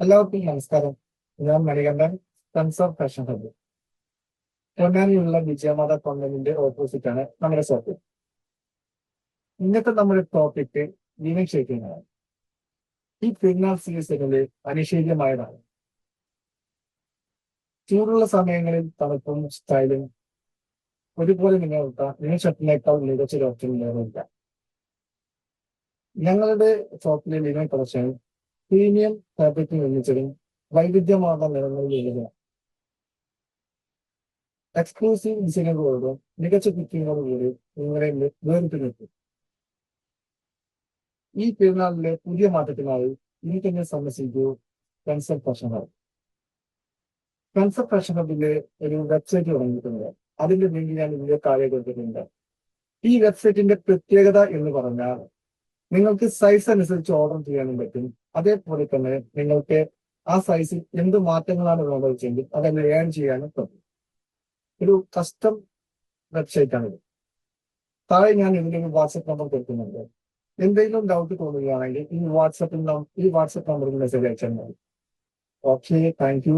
എല്ലാവർക്കും നമസ്കാരം. ഞാൻ Manikandan sons of fashion hub പൊന്നാനിയുള്ള Vijayamatha കോൺവെന്റിന്റെ ഓപ്പോസിറ്റ് ആണ് നമ്മുടെ ഷോപ്പ് ഇന്നത്തെ നമ്മുടെ ടോപ്പിക് ആണ് ഈ പെരുന്നാൾ സീസണിൽ അനിഷേധ്യമായതാണ്. ചൂടുള്ള സമയങ്ങളിൽ തണുപ്പും സ്റ്റൈലും ഒരുപോലെ നിലനിർത്താൻ ഷർട്ടിനേക്കാൾ മികച്ച ഒരു ഓപ്ഷൻ നിലനിർത്തില്ല ഞങ്ങളുടെ ഷോപ്പിലെ ലിവിംഗ് കളക്ഷൻ പ്രീമിയം ഫാബ്രിക് നിർമ്മിച്ചതും വൈവിധ്യമാർന്ന നിറങ്ങളിലുള്ളതും എക്സ്ക്ലൂസീവ് ഡിസൈനുകളോടും മികച്ച ഫിറ്റിങ്ങോടുകൂടി നിങ്ങളെ വേറിട്ട് നിർത്തും ഈ പെരുന്നാളിലെ പുതിയ മാറ്റത്തിനായി ഇനി തന്നെ സന്ദർശിക്കൂ concept fashion hub concept fashion ഹബിന്റെ ഒരു വെബ്സൈറ്റ് തുടങ്ങിയിട്ടുണ്ട്. അതിന്റെ ലിങ്ക് ഞാൻ ഇതിന്റെ താഴെ കൊടുത്തിട്ടുണ്ട്. ഈ വെബ്സൈറ്റിന്റെ പ്രത്യേകത എന്ന് പറഞ്ഞാൽ നിങ്ങൾക്ക് സൈസ് അനുസരിച്ച് ഓർഡർ ചെയ്യാനും പറ്റും. അതേപോലെ തന്നെ നിങ്ങൾക്ക് ആ സൈസിൽ എന്ത് മാറ്റങ്ങളാണ് വേണ്ടത് വെച്ചെങ്കിൽ അതെല്ലാം ഏൺ ചെയ്യാനും പറ്റും. ഒരു കസ്റ്റം വെബ്സൈറ്റ് താഴെ ഞാൻ ഇതിന്റെ ഒരു വാട്സപ്പ് നമ്പർ കൊടുക്കുന്നുണ്ട്. എന്തെങ്കിലും ഡൗട്ട് തോന്നുകയാണെങ്കിൽ ഈ വാട്സപ്പിൽ ഈ വാട്സപ്പ് നമ്പറിൽ മെസ്സേജ് അയച്ചാൽ മതി. Okay thank